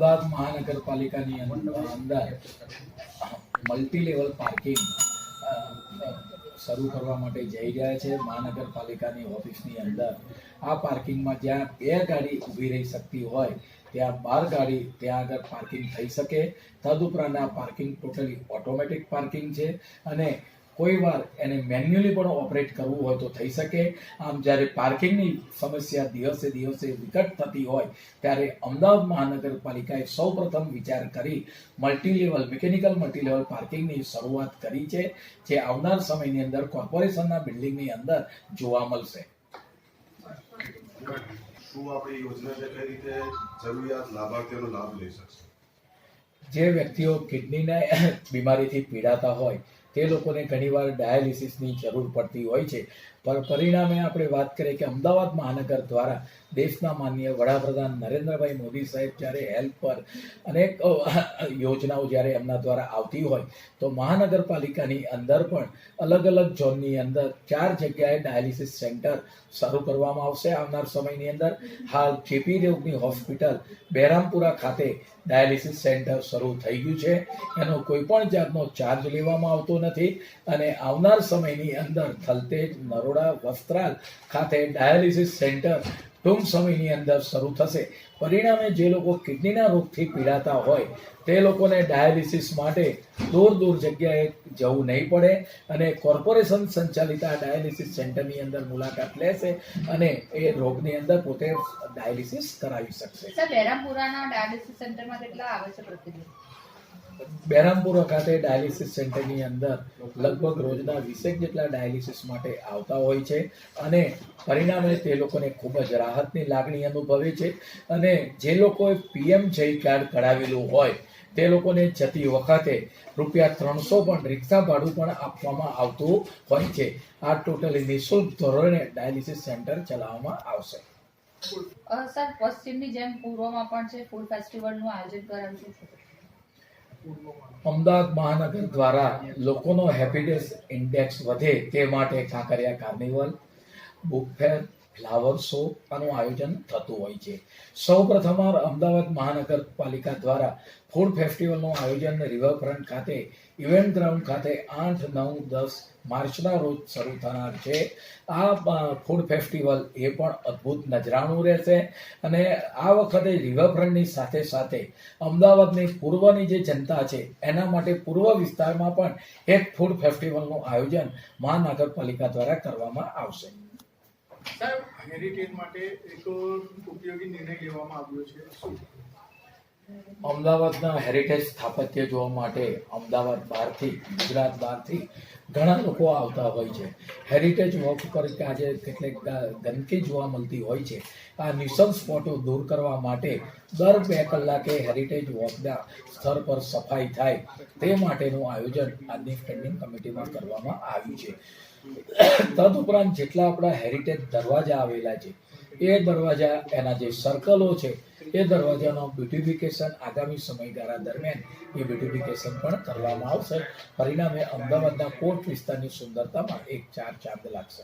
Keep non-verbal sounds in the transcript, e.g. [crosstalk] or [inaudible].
અમદાવાદ મહાનગરપાલિકાની અંદર multi level parking શરૂ કરવા માટે જઈ ગયા છે. મહાનગરપાલિકાની ઓફિસની અંદર આ પાર્કિંગમાં જ્યાં બે ગાડી ઊભી રહી શકતી હોય, ત્યાં બાર ગાડી ત્યાં આગળ પાર્કિંગ થઈ શકે. તદુપરાંત આ પાર્કિંગ ટોટલી ઓટોમેટિક પાર્કિંગ છે અને કોઈ વાર એને મેન્યુઅલી પણ ઓપરેટ કરવું હોય તો થઈ શકે. આમ જ્યારે પાર્કિંગની સમસ્યા દિવસે દિવસે વિકટ થતી હોય ત્યારે અમદાવાદ મહાનગરપાલિકાએ સૌપ્રથમ વિચાર કરી multi level mechanical multi level પાર્કિંગની શરૂઆત કરી છે જે આવનાર સમયની અંદર કોર્પોરેશનના બિલ્ડિંગની અંદર જોવા મળશે. શું આપણી યોજના કઈ રીતે જરૂરિયાત લાભાર્થીઓનો લાભ લઈ શકશે? જે વ્યક્તિઓ કિડનીના [coughs] બીમારીથી પીડાતા હોય તે લોકોને ઘણીવાર ડાયાલિસિસની જરૂર પડતી હોય છે. પરિણામે આપણે વાત કરીએ કે અમદાવાદ મહાનગર દ્વારા દેશના માનનીય વડાપ્રધાન નરેન્દ્રભાઈ મોદી સાહેબ જ્યારે હેલ્થ પર અનેક યોજનાઓ જ્યારે એમના દ્વારા આવતી હોય, તો મહાનગરપાલિકાની અંદર પણ અલગ અલગ ઝોનની અંદર ચાર જગ્યાએ ડાયાલિસિસ સેન્ટર શરૂ કરવામાં આવશે આવનાર સમયની અંદર. હાલ જેપી દેવની હોસ્પિટલ બહેરામપુરા ખાતે ડાયાલિસિસ સેન્ટર શરૂ થઈ ગયું છે. એનો કોઈ પણ જાતનો ચાર્જ લેવામાં આવતો નથી અને આવનાર સમયની અંદર થલતેજ નરોડા વસ્ત્રાલ ખાતે ડાયાલિસિસ સેન્ટર ટૂંક સમયની અંદર શરૂ થશે. પરિણામે જે લોકો કિડનીના રોગથી પીડાતા હોય, તે લોકોને ડાયાલિસિસ માટે દૂર દૂર જગ્યાએ જવું નહીં પડે અને કોર્પોરેશન સંચાલિત આ ડાયાલિસિસ સેન્ટરની અંદર મુલાકાત લેશે અને એ રોગની અંદર પોતે ડાયાલિસિસ કરાવી શકશે. બહેરામપુરાના ડાયાલિસિસ સેન્ટરમાં કેટલા આવે છે પ્રતિદિન? બહેરામપુરા ખાતે ડાયાલિસિસ સેન્ટરની અંદર લગભગ રોજના વીસેક જેટલા ડાયાલિસિસ માટે આવતા હોય છે અને પરિણામે તે લોકોને ખૂબ જ રાહતની લાગણી અનુભવે છે અને જે લોકોએ પીએમ જય કાર્ડ કઢાવેલું હોય તે લોકોને જતી વખતે રૂપિયા ત્રણસો પણ રિક્ષા ભાડું પણ આપવામાં આવતું હોય છે. આ ટોટલી નિઃશુલ્ક ધોરણે ડાયાલિસિસ સેન્ટર ચલાવવામાં આવશે. સર, પશ્ચિમની જેમ પૂર્વમાં પણ છે, ફૂડ ફેસ્ટિવલનું આયોજન કરેલું છે. અમદાવાદ મહાનગર દ્વારા લોકોનો હેપીનેસ ઇન્ડેક્સ વધે તે માટે Kankaria carnival book fair flower show આનું આયોજન થતું હોય છે. સૌપ્રથમ અમદાવાદ મહાનગરપાલિકા દ્વારા ફૂડ ફેસ્ટિવલનું આયોજન રિવરફ્રન્ટ ખાતે, ઇવેન્ટ ગ્રાઉન્ડ ખાતે આઠ, નવ, દસ માર્ચના રોજ શરૂ થનાર છે. આ ફૂડ ફેસ્ટિવલ એ પણ અદ્ભુત નજરાણું રહેશે અને આ વખતે રિવરફ્રન્ટની સાથે સાથે અમદાવાદની પૂર્વની જે જનતા છે, એના માટે પૂર્વ વિસ્તારમાં પણ એક ફૂડ ફેસ્ટિવલનું આયોજન મહાનગરપાલિકા દ્વારા કરવામાં આવશે. સાહેબ હેરિટેજ માટે એક ઉપયોગી નિર્ણય લેવામાં આવ્યો છે. અમદાવાદના હેરિટેજ સ્થાપત્ય જોવા માટે અમદાવાદ બહારથી ગુજરાત બહારથી ઘણા લોકો આવતા હોય છે. હેરિટેજ વોક પર આજે કેટલીક ગંદકી જોવા મળતી હોય છે. આ નિસર્ગ સ્પોટો દૂર કરવા માટે દર બે કલાકે હેરિટેજ વોકના સ્થળ પર સફાઈ થાય તે માટેનું આયોજન આજની સ્ટેન્ડિંગ કમિટીમાં કરવામાં આવ્યું છે. તદુપરાંત જેટલા આપણા હેરિટેજ દરવાજા આવેલા છે, એ દરવાજા એના જે સર્કલો છે, એ દરવાજાનો બ્યુટિફિકેશન આગામી સમયગાળા દરમિયાન એ બ્યુટિફિકેશન પણ કરવામાં આવશે. પરિણામે અમદાવાદના કોટ વિસ્તારની સુંદરતામાં એક ચાર ચાંદ લાગશે.